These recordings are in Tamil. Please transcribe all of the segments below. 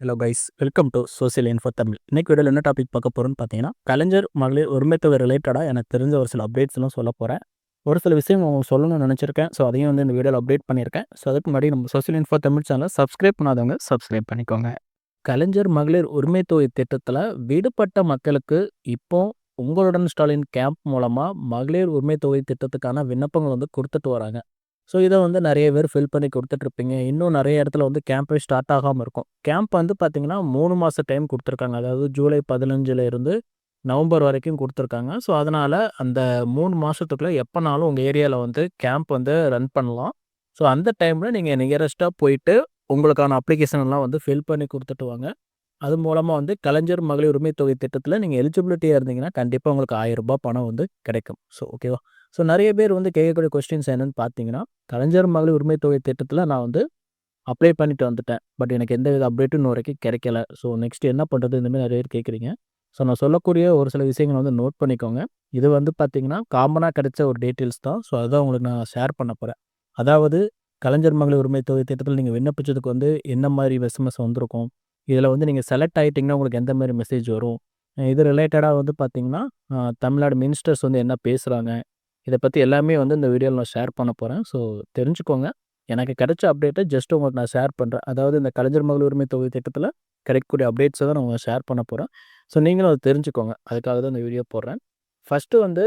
Hello guys welcome to social info Tamil இன்னைக்கு வீடியோவில் என்ன டாபிக் பார்க்க போகிறோன்னு பார்த்தீங்கன்னா கலைஞர் மகளிர் உரிமைத்தொகை ரிலேட்டடாக எனக்கு தெரிஞ்ச ஒரு சில அப்டேட்ஸ்லாம் சொல்ல போகிறேன் ஒரு சில விஷயம் உங்களுக்கு சொல்லணும்னு நினச்சிருக்கேன். ஸோ அதையும் வந்து இந்த வீடியோவில் அப்டேட் பண்ணியிருக்கேன். ஸோ அதுக்கு முன்னாடி நம்ம சோசியல் இன்ஃபோ தமிழ் சேனலை சப்ஸ்கிரைப் பண்ணாதவங்க சப்ஸ்கிரைப் பண்ணிக்கோங்க. கலைஞர் மகளிர் உரிமைத்தொகை திட்டத்தில் விடுபட்ட மக்களுக்கு இப்போ உங்களுடன் ஸ்டாலின் கேம்ப் மூலமாக மகளிர் உரிமைத்தொகை திட்டத்துக்கான விண்ணப்பங்கள் வந்து கொடுத்துட்டு வராங்க. ஸோ இதை வந்து நிறைய பேர் ஃபில் பண்ணி கொடுத்துட்ருப்பீங்க. இன்னும் நிறைய இடத்துல வந்து கேம்பே ஸ்டார்ட் ஆகாமல் இருக்கும். கேம்ப் வந்து பார்த்திங்கன்னா மூணு மாத டைம் கொடுத்துருக்காங்க. அதாவது ஜூலை பதினஞ்சுலேருந்து நவம்பர் வரைக்கும் கொடுத்துருக்காங்க. ஸோ அதனால் அந்த மூணு மாதத்துக்குள்ளே எப்போனாலும் உங்கள் ஏரியாவில் வந்து கேம்ப் வந்து ரன் பண்ணலாம். ஸோ அந்த டைமில் நீங்கள் நியரஸ்ட்டாக போயிட்டு உங்களுக்கான அப்ளிகேஷன் எல்லாம் வந்து ஃபில் பண்ணி கொடுத்துட்டு வாங்க. அது மூலமாக வந்து கலைஞர் மகளிர் உரிமை தொகை திட்டத்தில் நீங்கள் எலிஜிபிலிட்டியாக இருந்தீங்கன்னா கண்டிப்பாக உங்களுக்கு ஆயிரம் ரூபாய் பணம் வந்து கிடைக்கும். ஸோ ஓகேவா ஸோ நிறைய பேர் வந்து கேட்கக்கூடிய கொஸ்டின்ஸ் என்னென்னு பார்த்தீங்கன்னா கலைஞர் மகளிர் உரிமை தொகை திட்டத்தில் நான் வந்து அப்ளை பண்ணிட்டு வந்துட்டேன். பட் எனக்கு எந்த வித அப்டேட்டும் இன்னும் வரைக்கும் கிடைக்கல. ஸோ நெக்ஸ்ட் என்ன பண்ணுறது இந்தமாதிரி நிறைய பேர் கேட்குறீங்க. ஸோ நான் சொல்லக்கூடிய ஒரு சில விஷயங்களை வந்து நோட் பண்ணிக்கோங்க. இது வந்து பார்த்தீங்கன்னா காமனாக கிடைச்ச ஒரு டீட்டெயில்ஸ் தான். ஸோ அதுதான் உங்களுக்கு நான் ஷேர் பண்ண போகிறேன் அதாவது கலைஞர் மகளிர் உரிமை தொகை திட்டத்தில் நீங்கள் விண்ணப்பிச்சதுக்கு வந்து என்ன மாதிரி எஸ்எம்எஸ் வந்திருக்கும்? இதில் வந்து நீங்கள் செலக்ட் ஆகிட்டிங்கன்னா உங்களுக்கு எந்த மாதிரி மெசேஜ் வரும்? இது ரிலேட்டடாக வந்து பார்த்திங்கன்னா தமிழ்நாடு மினிஸ்டர்ஸ் வந்து என்ன பேசுகிறாங்க இதை பற்றி எல்லாமே வந்து இந்த வீடியோவில் நான் ஷேர் பண்ண போகிறேன் ஸோ தெரிஞ்சுக்கோங்க. எனக்கு கிடைச்ச அப்டேட்டை ஜஸ்ட் உங்களுக்கு நான் ஷேர் பண்ணுறேன் அதாவது இந்த கலைஞர் மகளிர் உரிமை தொகை திட்டத்தில் கிடைக்கக்கூடிய அப்டேட்ஸை தான் நான் ஷேர் பண்ண போகிறேன் ஸோ நீங்களும் அதை தெரிஞ்சுக்கோங்க. அதுக்காக தான் இந்த வீடியோ போடுறேன். ஃபஸ்ட்டு வந்து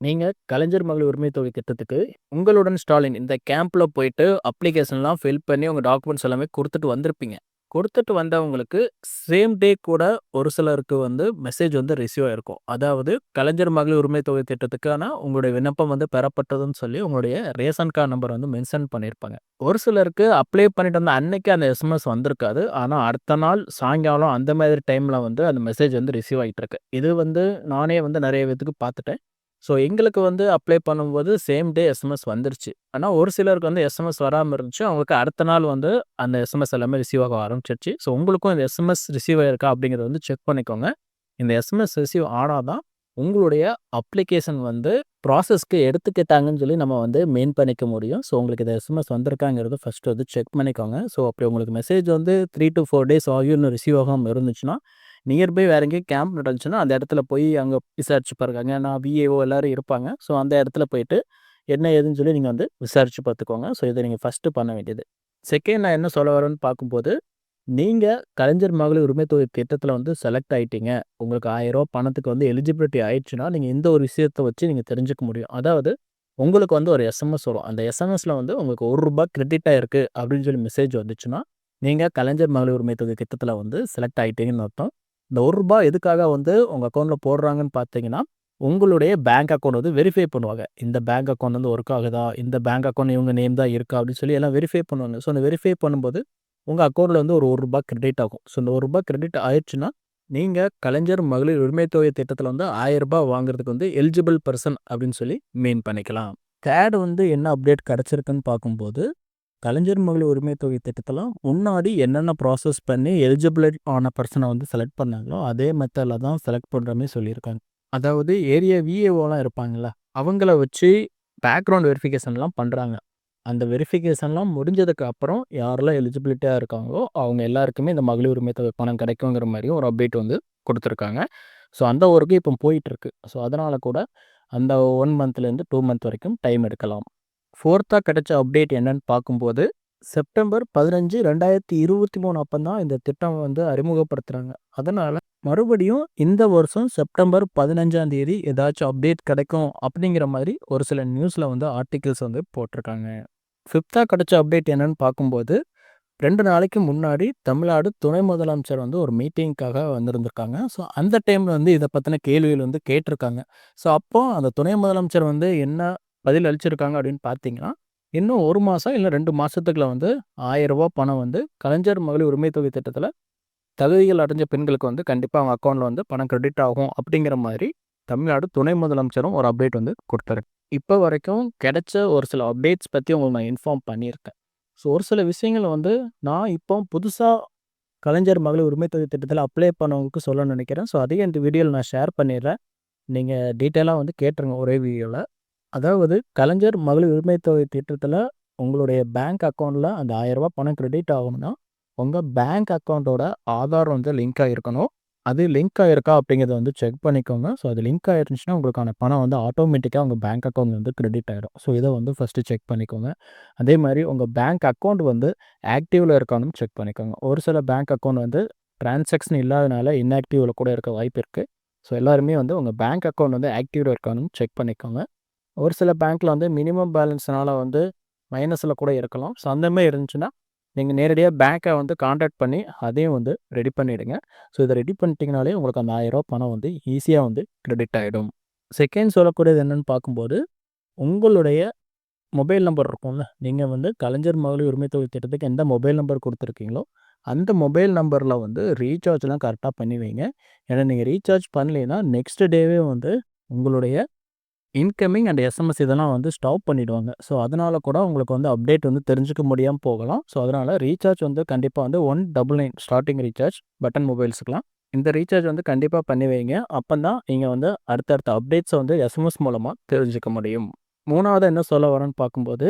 நீங்கள் கலைஞர் மகளிர் உரிமை தொகை திட்டத்துக்கு உங்களுடன் ஸ்டாலின் இந்த கேம்பில் போயிட்டு அப்ளிகேஷன்லாம் ஃபில் பண்ணி உங்கள் டாக்குமெண்ட்ஸ் எல்லாமே கொடுத்துட்டு வந்திருப்பீங்க. கொடுத்துட்டு வந்தவங்களுக்கு சேம் டே கூட ஒரு சிலருக்கு வந்து மெசேஜ் வந்து ரிசீவ் ஆயிருக்கும். அதாவது கலைஞர் மகளிர் உரிமை தொகை திட்டத்துக்கான உங்களுடைய விண்ணப்பம் வந்து பெறப்பட்டதுன்னு சொல்லி உங்களுடைய ரேஷன் கார்டு நம்பர் வந்து மென்ஷன் பண்ணியிருப்பாங்க. ஒரு சிலருக்கு அப்ளை பண்ணிட்டு வந்த அன்னைக்கு அந்த எஸ்எம்எஸ் வந்திருக்காது. ஆனால் அடுத்த நாள் சாயங்காலம் அந்த மாதிரி டைமில் வந்து அந்த மெசேஜ் வந்து ரிசீவ் ஆகிட்டு இருக்கு இது வந்து நானே வந்து நிறைய பேத்துக்கு பார்த்துட்டேன். ஸோ எங்களுக்கு வந்து அப்ளை பண்ணும்போது சேம் டே எஸ்எம்எஸ் வந்துருச்சு. ஆனால் ஒரு சிலருக்கு வந்து எஸ்எம்எஸ் வராமல் இருந்துச்சு. அவங்களுக்கு அடுத்த நாள் வந்து அந்த எஸ்எம்எஸ் எல்லாமே ரிசீவ் ஆக ஆரம்பிச்சிருச்சு. ஸோ உங்களுக்கும் இந்த எஸ்எம்எஸ் ரிசீவ் ஆயிருக்கா அப்படிங்கிறத வந்து செக் பண்ணிக்கோங்க. இந்த எஸ்எம்எஸ் ரிசீவ் ஆனால் தான் உங்களுடைய அப்ளிகேஷன் வந்து ப்ராசஸ்க்கு எடுத்துக்கிட்டாங்கன்னு சொல்லி நம்ம வந்து மெயின் பண்ணிக்க முடியும். ஸோ உங்களுக்கு இந்த எஸ்எம்எஸ் வந்திருக்காங்கிறது ஃபஸ்ட்டு வந்து செக் பண்ணிக்கோங்க. ஸோ அப்படி உங்களுக்கு மெசேஜ் வந்து த்ரீ டு ஃபோர் டேஸ் ஆகியும் ரிசீவ் ஆகாமல் இருந்துச்சுன்னா நியர்பை வேற எங்கேயும் கேம்ப் நடந்துச்சுன்னா அந்த இடத்துல போய் அங்கே விசாரிச்சு பாருங்க. நான் விஏஓ எல்லோரும் இருப்பாங்க. ஸோ அந்த இடத்துல போயிட்டு என்ன ஏதுன்னு சொல்லி நீங்கள் வந்து விசாரித்து பார்த்துக்கோங்க. ஸோ இதை நீங்கள் ஃபஸ்ட்டு பண்ண வேண்டியது. செகண்ட் நான் என்ன சொல்ல வரேன்னு பார்க்கும்போது நீங்கள் கலைஞர் மகளிர் உரிமை தொகை திட்டத்தில் வந்து செலக்ட் ஆகிட்டீங்க உங்களுக்கு ஆயிரம் பணத்துக்கு வந்து எலிஜிபிலிட்டி ஆயிடுச்சுன்னா நீங்கள் இந்த ஒரு விஷயத்தை வச்சு நீங்கள் தெரிஞ்சுக்க முடியும். அதாவது உங்களுக்கு வந்து ஒரு எஸ்எம்எஸ் வரும். அந்த எஸ்எம்எஸில் வந்து உங்களுக்கு ஒரு ரூபா கிரெடிட் இருக்குது அப்படின்னு சொல்லி மெசேஜ் வந்துச்சுன்னா நீங்கள் கலைஞர் மகளிர் உரிமை தொகை திட்டத்தில் வந்து செலக்ட் ஆகிட்டீங்கன்னு அர்த்தம். இந்த ஒரு ரூபா எதுக்காக வந்து உங்கள் அக்கௌண்ட்டில் போடுறாங்கன்னு பார்த்தீங்கன்னா உங்களுடைய பேங்க் அக்கௌண்ட் வந்து வெரிஃபை பண்ணுவாங்க. இந்த பேங்க் அக்கௌண்ட் வந்து ஒர்க் ஆகுதா? இந்த பேங்க் அக்கௌண்ட் இவங்க நேம் தான் இருக்கா? அப்படின்னு சொல்லி எல்லாம் வெரிஃபை பண்ணுவாங்க. ஸோ அந்த வெரிஃபை பண்ணும்போது உங்கள் அக்கௌண்ட்டில் வந்து ஒரு ஒரு ரூபா கிரெடிட் ஆகும். ஸோ இந்த ஒரு ரூபா கிரெடிட் ஆயிடுச்சுன்னா நீங்கள் கலைஞர் மகளிர் உரிமை தொகை திட்டத்தில் வந்து ஆயிரம் ரூபாய் வாங்குறதுக்கு வந்து எலிஜிபிள் பர்சன் அப்படின்னு சொல்லி மெயின் பண்ணிக்கலாம். தேர்டு வந்து என்ன அப்டேட் கிடச்சிருக்குன்னு பார்க்கும்போது கலைஞர் மகளிர் உரிமை தொகை திட்டத்தில் முன்னாடி என்னென்ன ப்ராசஸ் பண்ணி எலிஜிபிலிட்டி ஆன பர்சனை வந்து செலக்ட் பண்ணாங்களோ அதே மெத்தடில் தான் செலக்ட் பண்ணுற மாதிரி சொல்லியிருக்காங்க. அதாவது ஏரியா விஏஓலாம் இருப்பாங்கள்ல அவங்கள வச்சு பேக்ரவுண்ட் வெரிஃபிகேஷன்லாம் பண்ணுறாங்க அந்த வெரிஃபிகேஷன்லாம் முடிஞ்சதுக்கு அப்புறம் யாரெல்லாம் எலிஜிபிலிட்டியாக இருக்காங்களோ அவங்க எல்லாருக்குமே இந்த மகளிர் உரிமை தொகை பணம் கிடைக்குங்கிற மாதிரியும் ஒரு அப்டேட் வந்து கொடுத்துருக்காங்க. ஸோ அந்த ஒர்க்கு இப்போ போயிட்டுருக்கு ஸோ அதனால் கூட அந்த ஒன் மந்த்லேருந்து டூ மந்த் வரைக்கும் டைம் எடுக்கலாம். ஃபோர்த்தாக கிடைச்ச அப்டேட் என்னன்னு பார்க்கும்போது செப்டம்பர் பதினஞ்சு ரெண்டாயிரத்தி இருபத்தி மூணு அப்போ தான் இந்த திட்டம் வந்து அறிமுகப்படுத்துகிறாங்க அதனால் மறுபடியும் இந்த வருஷம் செப்டம்பர் பதினஞ்சாம் தேதி ஏதாச்சும் அப்டேட் கிடைக்கும் அப்படிங்கிற மாதிரி ஒரு சில நியூஸில் வந்து ஆர்டிகிள்ஸ் வந்து போட்டிருக்காங்க. ஃபிஃப்த்தாக கிடைச்ச அப்டேட் என்னன்னு பார்க்கும்போது ரெண்டு நாளைக்கு முன்னாடி தமிழ்நாடு துணை முதலமைச்சர் வந்து ஒரு மீட்டிங்க்காக வந்திருந்திருக்காங்க. ஸோ அந்த டைமில் வந்து இதை பற்றின கேள்விகள் வந்து கேட்டிருக்காங்க. ஸோ அப்போது அந்த துணை முதலமைச்சர் வந்து என்ன பதில் அளிச்சிருக்காங்க அப்படின்னு பார்த்தீங்கன்னா இன்னும் ஒரு மாதம் இல்லை ரெண்டு மாதத்துக்குள்ள வந்து ரூபா பணம் வந்து கலைஞர் மகளிர் உரிமை தொகை திட்டத்தில் தகுதிகள் அடைஞ்ச பெண்களுக்கு வந்து கண்டிப்பாக அவங்க அக்கௌண்ட்டில் வந்து பணம் கிரெடிட் ஆகும் அப்படிங்கிற மாதிரி தமிழ்நாடு துணை முதலமைச்சரும் ஒரு அப்டேட் வந்து கொடுத்தாரு. இப்போ வரைக்கும் கிடைச்ச ஒரு சில அப்டேட்ஸ் பற்றி உங்களுக்கு நான் இன்ஃபார்ம் பண்ணியிருக்கேன். ஸோ ஒரு சில விஷயங்கள் வந்து நான் இப்போ புதுசாக கலைஞர் மகளிர் உரிமை தொகை திட்டத்தில் அப்ளை பண்ணவங்களுக்கு சொல்ல நினைக்கிறேன். ஸோ அதையும் இந்த வீடியோவில் நான் ஷேர் பண்ணிடுறேன். நீங்கள் டீட்டெயிலாக வந்து கேட்டுருங்க ஒரே வீடியோவில் அதாவது கலைஞர் மகளிர் உரிமை தொகை திட்டத்தில் உங்களுடைய பேங்க் அக்கௌண்ட்டில் அந்த ஆயிரரூபா பணம் கிரெடிட் ஆகணும்னா உங்கள் பேங்க் அக்கௌண்ட்டோட ஆதார் வந்து லிங்க் ஆகிருக்கணும் அது லிங்க் ஆகிருக்கா அப்படிங்கிறத வந்து செக் பண்ணிக்கோங்க. ஸோ அது லிங்க் ஆகிருந்துச்சுன்னா உங்களுக்கான பணம் வந்து ஆட்டோமேட்டிக்காக உங்கள் பேங்க் அக்கௌண்ட் வந்து கிரெடிட் ஆகிடும் ஸோ இதை வந்து ஃபஸ்ட்டு செக் பண்ணிக்கோங்க. அதே மாதிரி உங்கள் பேங்க் அக்கௌண்ட் வந்து ஆக்டிவில் இருக்கானும் செக் பண்ணிக்கோங்க. ஒரு சில பேங்க் அக்கௌண்ட் வந்து டிரான்சாக்ஷன் இல்லாதனால இன்ஆக்டிவில் கூட இருக்க வாய்ப்பு இருக்குது ஸோ எல்லாருமே வந்து உங்கள் பேங்க் அக்கௌண்ட் வந்து ஆக்டிவில் இருக்கானும் செக் பண்ணிக்கோங்க. ஒரு சில பேங்க்கில் வந்து மினிமம் பேலன்ஸ்னால் வந்து மைனஸில் கூட இருக்கலாம். ஸோ அந்த மாதிரி இருந்துச்சுன்னா நீங்கள் நேரடியாக பேங்க்கை வந்து காண்டாக்ட் பண்ணி அதையும் வந்து ரெடி பண்ணிவிடுங்க ஸோ இதை ரெடி பண்ணிட்டீங்கனாலே உங்களுக்கு அந்த ஆயிரரூபா பணம் வந்து ஈஸியாக வந்து கிரெடிட் ஆகிடும் செகண்ட் சொல்லக்கூடியது என்னென்னு பார்க்கும்போது உங்களுடைய மொபைல் நம்பர் இருக்கும்ல. நீங்கள் வந்து கலைஞர் மகளிர் உரிமை தொகை திட்டத்துக்கு எந்த மொபைல் நம்பர் கொடுத்துருக்கீங்களோ அந்த மொபைல் நம்பரில் வந்து ரீசார்ஜ்லாம் கரெக்டாக பண்ணி வைங்க. ஏன்னா நீங்கள் ரீசார்ஜ் பண்ணலைன்னா நெக்ஸ்ட் டேவே வந்து உங்களுடைய இன்கமிங் அண்ட் எஸ்எம்எஸ் இதெல்லாம் வந்து ஸ்டாப் பண்ணிவிடுவாங்க ஸோ அதனால் கூட உங்களுக்கு வந்து அப்டேட் வந்து தெரிஞ்சுக்க முடியாமல் போகலாம். ஸோ அதனால் ரீசார்ஜ் வந்து கண்டிப்பாக வந்து one double nine starting recharge button மொபைல்ஸுக்கெலாம் இந்த ரீசார்ஜ் வந்து கண்டிப்பாக பண்ணி வைங்க. அப்போ தான் நீங்கள் வந்து அடுத்தடுத்த அப்டேட்ஸை வந்து எஸ்எம்எஸ் மூலமாக தெரிஞ்சுக்க முடியும். மூணாவது என்ன சொல்ல வரேன்னு பார்க்கும்போது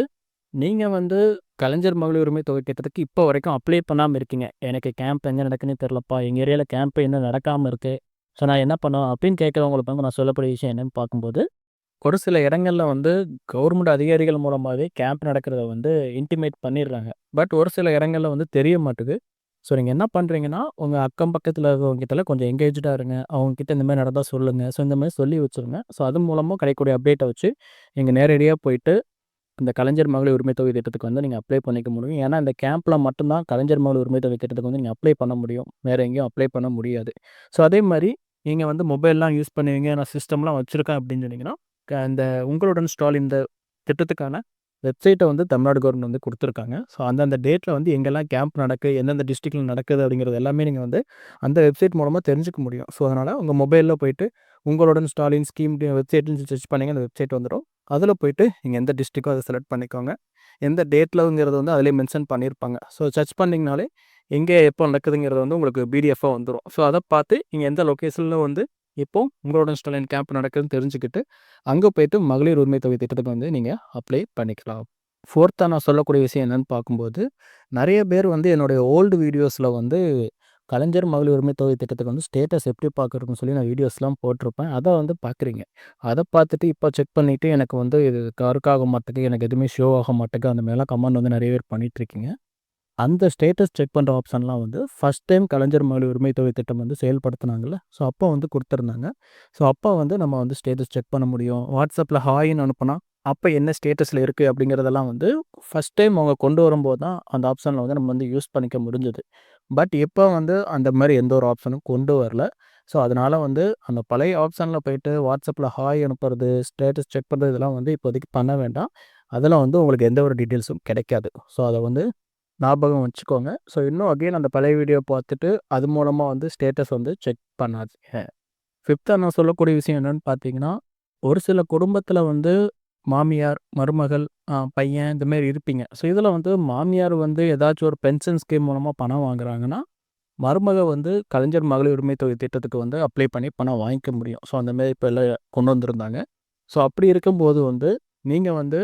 நீங்கள் வந்து கலைஞர் மகளிர் உரிமை தொகை திட்டத்துக்கு இப்போ வரைக்கும் அப்ளை பண்ணாமல் இருக்கீங்க. எனக்கு கேம்ப் எங்கே நடக்குன்னு தெரிலப்பா எங்கள் ஏரியாவில் கேம்ப் என்ன நடக்காமல் இருக்குது ஸோ நான் என்ன பண்ணுவேன் அப்படின்னு கேட்குறவங்களுக்கு வந்து நான் சொல்லக்கூடிய விஷயம் என்னென்னு பார்க்கும்போது ஒரு சில இடங்களில் வந்து கவர்மெண்ட் அதிகாரிகள் மூலமாகவே கேம்ப் நடக்கிறத வந்து இன்டிமேட் பண்ணிடுறாங்க பட் ஒரு சில இடங்களில் வந்து தெரிய மாட்டுது. ஸோ நீங்கள் என்ன பண்ணுறீங்கன்னா உங்கள் அக்கம் பக்கத்தில் இருக்கவங்ககிட்ட கொஞ்சம் எங்கேஜாக இருங்க. அவங்கக்கிட்ட இந்த மாதிரி நடந்தால் சொல்லுங்கள் ஸோ இந்த மாதிரி சொல்லி வச்சுருங்க. ஸோ அது மூலமாக கிடைக்கக்கூடிய அப்டேட்டை வச்சு நீங்கள் நேரடியாக போயிட்டு இந்த கலைஞர் மகளிர் உரிமை தொகை திட்டத்துக்கு வந்து நீங்கள் அப்ளை பண்ணிக்க முடியும். ஏன்னா இந்த கேம்பில் மட்டும்தான் கலைஞர் மகளிர் உரிமை தொகை திட்டத்துக்கு வந்து நீங்கள் அப்ளை பண்ண முடியும். வேறு எங்கேயும் அப்ளை பண்ண முடியாது. ஸோ அதே மாதிரி நீங்கள் வந்து மொபைல்லாம் யூஸ் பண்ணுவீங்க. நான் சிஸ்டம்லாம் வச்சுருக்கேன் அப்படின்னு சொன்னீங்கன்னா இந்த உங்களுடன் ஸ்டால் இந்த திட்டத்துக்கான வெப்சைட்டை வந்து தமிழ்நாடு கவர்மெண்ட் வந்து கொடுத்துருக்காங்க. ஸோ அந்தந்த டேட்டில் வந்து எங்கெல்லாம் கேம்ப் நடக்குது எந்தெந்த டிஸ்ட்ரிக்டில் நடக்குது அப்படிங்கிறது எல்லாமே நீங்கள் வந்து அந்த வெப்சைட் மூலமாக தெரிஞ்சுக்க முடியும். ஸோ அதனால் உங்கள் மொபைலில் போயிட்டு உங்களுடன் ஸ்டாலின் ஸ்கீம் வெப்சைட்னு சர்ச் பண்ணிங்க அந்த வெப்சைட் வந்துடும் அதில் போயிட்டு நீங்கள் எந்த டிஸ்ட்ரிக்கோ அதை செலக்ட் பண்ணிக்கோங்க. எந்த டேட்லங்கிறது வந்து அதிலே மென்ஷன் பண்ணியிருப்பாங்க ஸோ சர்ச் பண்ணிங்கனாலே எங்கே எப்போ நடக்குதுங்கிறது வந்து உங்களுக்கு பிடிஎஃபாக வந்துடும் ஸோ அதை பார்த்து நீங்கள் எந்த லொக்கேஷனில் வந்து இப்போ உங்களோட ஸ்டாலின் கேம்ப் நடக்குதுன்னு தெரிஞ்சுக்கிட்டு அங்கே போயிட்டு மகளிர் உரிமை தொகை திட்டத்துக்கு வந்து நீங்கள் அப்ளை பண்ணிக்கலாம். ஃபோர்த்தாக நான் சொல்லக்கூடிய விஷயம் என்னென்னு பார்க்கும்போது நிறைய பேர் வந்து என்னுடைய ஓல்டு வீடியோஸில் வந்து கலைஞர் மகளிர் உரிமை தொகை திட்டத்துக்கு வந்து ஸ்டேட்டஸ் எப்படி பார்க்குறதுன்னு சொல்லி நான் வீடியோஸ்லாம் போட்டிருப்பேன். அதை வந்து பார்க்குறீங்க. அதை பார்த்துட்டு இப்போ செக் பண்ணிவிட்டு எனக்கு வந்து இது கருக்காக மாட்டேங்குது எனக்கு எதுவுமே ஷோ ஆக மாட்டேங்குது அந்த மாதிரிலாம் கமெண்ட் வந்து நிறைய பேர் பண்ணிகிட்ருக்கீங்க அந்த ஸ்டேட்டஸ் செக் பண்ணுற ஆப்ஷன்லாம் வந்து ஃபஸ்ட் டைம் கலைஞர் மகளிர் உரிமை தொகை திட்டம் வந்து செயல்படுத்தினாங்கல்ல. ஸோ அப்போ வந்து கொடுத்துருந்தாங்க. ஸோ அப்போ வந்து நம்ம வந்து ஸ்டேட்டஸ் செக் பண்ண முடியும். வாட்ஸ்அப்பில் ஹாயின்னு அனுப்புனா அப்போ என்ன ஸ்டேட்டஸில் இருக்குது அப்படிங்கிறதெல்லாம் வந்து ஃபஸ்ட் டைம் அவங்க கொண்டு வரும்போது தான் அந்த ஆப்ஷனில் வந்து நம்ம வந்து யூஸ் பண்ணிக்க முடிஞ்சது. பட் இப்போ வந்து அந்த மாதிரி எந்த ஒரு ஆப்ஷனும் கொண்டு வரல. ஸோ அதனால் வந்து அந்த பழைய ஆப்ஷனில் போயிட்டு வாட்ஸ்அப்பில் ஹாய் அனுப்புறது ஸ்டேட்டஸ் செக் பண்ணுறது இதெல்லாம் வந்து இப்போதைக்கு பண்ண வேண்டாம். அதெல்லாம் வந்து உங்களுக்கு எந்த ஒரு டீட்டெயில்ஸும் கிடைக்காது. ஸோ அதை வந்து ஞாபகம் வச்சுக்கோங்க. ஸோ இன்னும் அகெயின் அந்த பழைய வீடியோ பார்த்துட்டு அது மூலமாக வந்து ஸ்டேட்டஸ் வந்து செக் பண்ணாதீங்க. ஃபிஃப்த்தாக நான் சொல்லக்கூடிய விஷயம் என்னென்னு பார்த்தீங்கன்னா ஒரு சில குடும்பத்தில் வந்து மாமியார் மருமகள் பையன் இந்தமாரி இருப்பீங்க. ஸோ இதில் வந்து மாமியார் வந்து ஏதாச்சும் ஒரு பென்ஷன் ஸ்கீம் மூலமாக பணம் வாங்குறாங்கன்னா மருமக வந்து கலைஞர் மகளிர் உரிமை தொகை திட்டத்துக்கு வந்து அப்ளை பண்ணி பணம் வாங்கிக்க முடியும். ஸோ அந்தமாரி இப்போ எல்லாம் கொண்டு வந்திருந்தாங்க. ஸோ அப்படி இருக்கும்போது வந்து நீங்கள் வந்து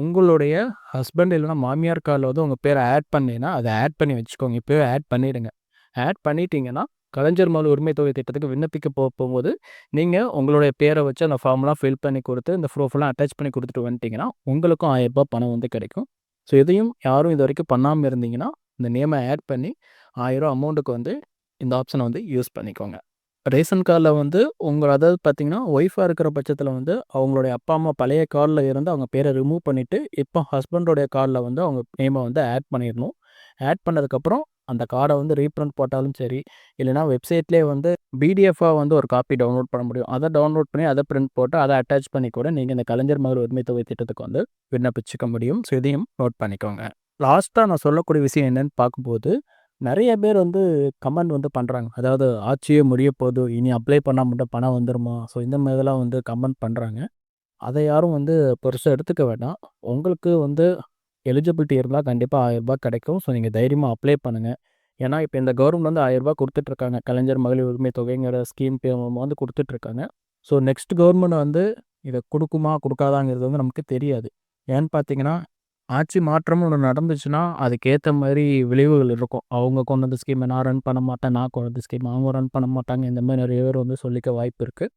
உங்களுடைய ஹஸ்பண்ட் இல்லைனா மாமியார் காலில் வந்து உங்கள் பேரை ஆட் பண்ணீங்கன்னா அதை ஆட் பண்ணி வச்சுக்கோங்க. இப்போவே ஆட் பண்ணிவிடுங்க ஆட் பண்ணிட்டீங்கன்னா கலைஞர் மாலு உரிமை தொகை திட்டத்துக்கு விண்ணப்பிக்க போக போகும்போது நீங்கள் உங்களுடைய பேரை வச்சு அந்த ஃபார்ம்லாம் ஃபில் பண்ணி கொடுத்து இந்த ப்ரூஃப்லாம் அட்டாச் பண்ணி கொடுத்துட்டு வந்துட்டிங்கன்னா உங்களுக்கும் ஆயிரரூபா பணம் வந்து கிடைக்கும். ஸோ இதையும் யாரும் இது வரைக்கும் பண்ணாமல் இருந்தீங்கன்னா இந்த நேமை ஆட் பண்ணி ஆயிரம் அமௌண்ட்டுக்கு வந்து இந்த ஆப்ஷனை வந்து யூஸ் பண்ணிக்கோங்க. ரேஷன் கார்டில் வந்து உங்கள் அதாவது பார்த்தீங்கன்னா ஒய்ஃபாக இருக்கிற பட்சத்தில் வந்து அவங்களுடைய அப்பா அம்மா பழைய கார்டில் இருந்து அவங்க பேரை ரிமூவ் பண்ணிவிட்டு இப்போ ஹஸ்பண்டோடைய கார்டில் வந்து அவங்க நேமை வந்து ஆட் பண்ணிடணும். ஆட் பண்ணதுக்கப்புறம் அந்த கார்டை வந்து ரீப்ரிண்ட் போட்டாலும் சரி இல்லைனா வெப்சைட்லேயே வந்து பிடிஎஃபாக வந்து ஒரு காப்பி டவுன்லோட் பண்ண முடியும். அதை டவுன்லோட் பண்ணி அதை பிரிண்ட் போட்டு அதை அட்டாச் பண்ணி கூட நீங்கள் இந்த கலைஞர் மகள் உரிமை தொகை திட்டத்துக்கு வந்து விண்ணப்பிச்சுக்க முடியும். ஸோ இதையும் நோட் பண்ணிக்கோங்க. லாஸ்ட்டாக நான் சொல்லக்கூடிய விஷயம் என்னென்னு பார்க்கும்போது நிறைய பேர் வந்து கமெண்ட் வந்து பண்ணுறாங்க அதாவது ஆட்சியே முடிய போது இனி அப்ளை பண்ணால் மட்டும் பணம் வந்துடுமா ஸோ இந்த மாதிரிலாம் வந்து கமெண்ட் பண்ணுறாங்க அதை யாரும் வந்து பெருசாக எடுத்துக்க வேண்டாம். உங்களுக்கு வந்து எலிஜிபிலிட்டி இருந்தால் கண்டிப்பாக ஆயிரரூபா கிடைக்கும். ஸோ நீங்கள் தைரியமாக அப்ளை பண்ணுங்கள் ஏன்னா இப்போ இந்த கவர்மெண்ட் வந்து ஆயிரரூபா கொடுத்துட்ருக்காங்க. கலைஞர் மகளிர் உரிமை தொகைங்கிற ஸ்கீம் வந்து கொடுத்துட்ருக்காங்க. ஸோ நெக்ஸ்ட் கவர்மெண்ட் வந்து இதை கொடுக்குமா கொடுக்காதாங்கிறது வந்து நமக்கு தெரியாது. ஏன்னு பார்த்தீங்கன்னா ஆட்சி மாற்றம்னு ஒன்று நடந்துச்சுன்னா, அதுக்கேற்ற மாதிரி விளைவுகள் இருக்கும். அவங்க கொண்டு வந்த ஸ்கீமை நான் ரன் பண்ண மாட்டேன். நான் கொண்டு வந்த ஸ்கீம் அவங்க ரன் பண்ண மாட்டாங்க. இந்த மாதிரி நிறைய பேர் வந்து சொல்லிக்க வாய்ப்பு இருக்குது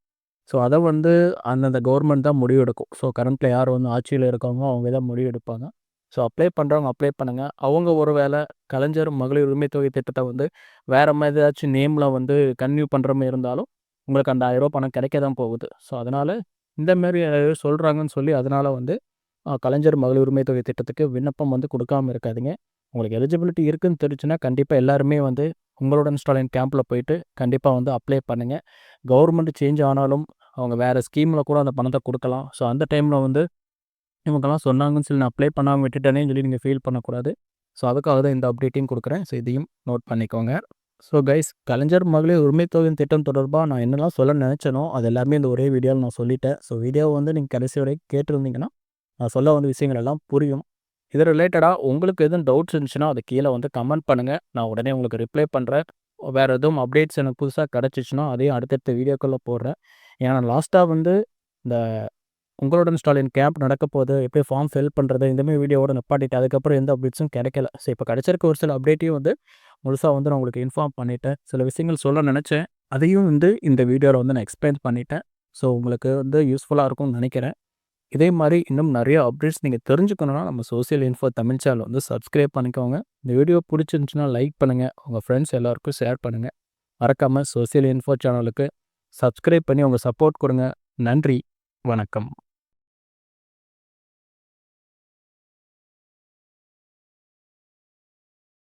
ஸோ, அதை வந்து அந்தந்த கவர்மெண்ட் தான் முடிவெடுக்கும். ஸோ, கரண்ட்டில் யார் வந்து ஆட்சியில் இருக்காங்களோ அவங்க தான் முடிவெடுப்பாங்க. ஸோ, அப்ளை பண்ணுறவங்க அப்ளை பண்ணுங்கள் அவங்க ஒரு வேளை கலைஞர் மகளிர் உரிமை தொகை திட்டத்தை வந்து வேறு மாதிரி ஏதாச்சும் நேமில் வந்து கன்டின்யூ பண்ணுற மாதிரி இருந்தாலும், உங்களுக்கு அந்த ஆயிரம் ரூபா பணம் கிடைக்க தான் போகுது. ஸோ, அதனால் இந்த மாரி சொல்கிறாங்கன்னு சொல்லி அதனால் வந்து கலைஞர் மகளிர் உரிமை தொகை திட்டத்துக்கு விண்ணப்பம் வந்து கொடுக்காமல் இருக்காதிங்க உங்களுக்கு எலிஜிபிலிட்டி இருக்குன்னு தெரிஞ்சுன்னா கண்டிப்பாக எல்லாருமே வந்து உங்களுடன் ஸ்டாலின் கேம்பில் போயிட்டு கண்டிப்பாக வந்து அப்ளை பண்ணுங்கள் கவர்மெண்ட் சேஞ்ச் ஆனாலும் அவங்க வேறு ஸ்கீமில் கூட அந்த பணத்தை கொடுக்கலாம் ஸோ, அந்த டைமில் வந்து இவங்கெல்லாம் சொன்னாங்கன்னு சொல்லி நான் அப்ளை பண்ணாமல் விட்டுட்டேனே சொல்லி நீங்கள் ஃபீல் பண்ணக்கூடாது. ஸோ, அதுக்காக தான் இந்த அப்டேட்டையும் கொடுக்குறேன் ஸோ, இதையும் நோட் பண்ணிக்கோங்க. ஸோ, கைஸ் கலைஞர் மகளிர் உரிமை திட்டம் தொடர்பாக நான் என்னெல்லாம் சொல்ல நினச்சேனோ அது எல்லாமே இந்த ஒரே வீடியோவில் நான் சொல்லிட்டேன். ஸோ, வீடியோவை வந்து நீங்கள் கடைசி வரைக்கும் கேட்டிருந்தீங்கன்னா, நான் சொல்ல வந்த விஷயங்கள் எல்லாம் புரியும். இது ரிலேட்டடாக உங்களுக்கு எதுவும் டவுட்ஸ் இருந்துச்சுன்னா, அதை கீழே வந்து கமெண்ட் பண்ணுங்க. நான் உடனே உங்களுக்கு ரிப்ளை பண்ணுறேன் வேறு எதுவும் அப்டேட்ஸ் எனக்கு புதுசாக கிடைச்சுச்சுன்னா, அதையும் அடுத்தடுத்த வீடியோக்குள்ளே போடுறேன். ஏன்னா லாஸ்ட்டாக வந்து இந்த உங்களுடன் ஸ்டாலின் கேம்ப் நடக்கப்போது, எப்படி ஃபார்ம் ஃபில் பண்ணுறது இந்தமாதிரி வீடியோவோட நிப்பாட்டிட்டேன். அதுக்கப்புறம் எந்த அப்டேட்ஸும் கிடைக்கல. ஸோ, இப்போ கிடச்சிருக்க ஒரு சில அப்டேட்டையும் வந்து முழுசாக வந்து நான் உங்களுக்கு இன்ஃபார்ம் பண்ணிட்டேன். சில விஷயங்கள் சொல்ல நினச்சேன் அதையும் வந்து இந்த வீடியோவில் வந்து நான் எக்ஸ்பிளைன் பண்ணிட்டேன். ஸோ, உங்களுக்கு வந்து யூஸ்ஃபுல்லாக இருக்கும்னு நினைக்கிறேன் இதே மாதிரி இன்னும் நிறைய அப்டேட்ஸ் நீங்க தெரிஞ்சுக்கணும்னா, நம்ம சோசியல் இன்ஃபோ தமிழ் சேனல வந்து சப்ஸ்கிரைப் பண்ணிக்கோங்க. இந்த வீடியோ புடிச்சிருந்துச்சுன்னா லைக் பண்ணுங்க. உங்க ஃப்ரெண்ட்ஸ் எல்லாருக்கும் ஷேர் பண்ணுங்க. மறக்காம சோசியல் இன்ஃபோ சேனலுக்கு சப்ஸ்கிரைப் பண்ணி உங்க சப்போர்ட் கொடுங்க நன்றி. வணக்கம்.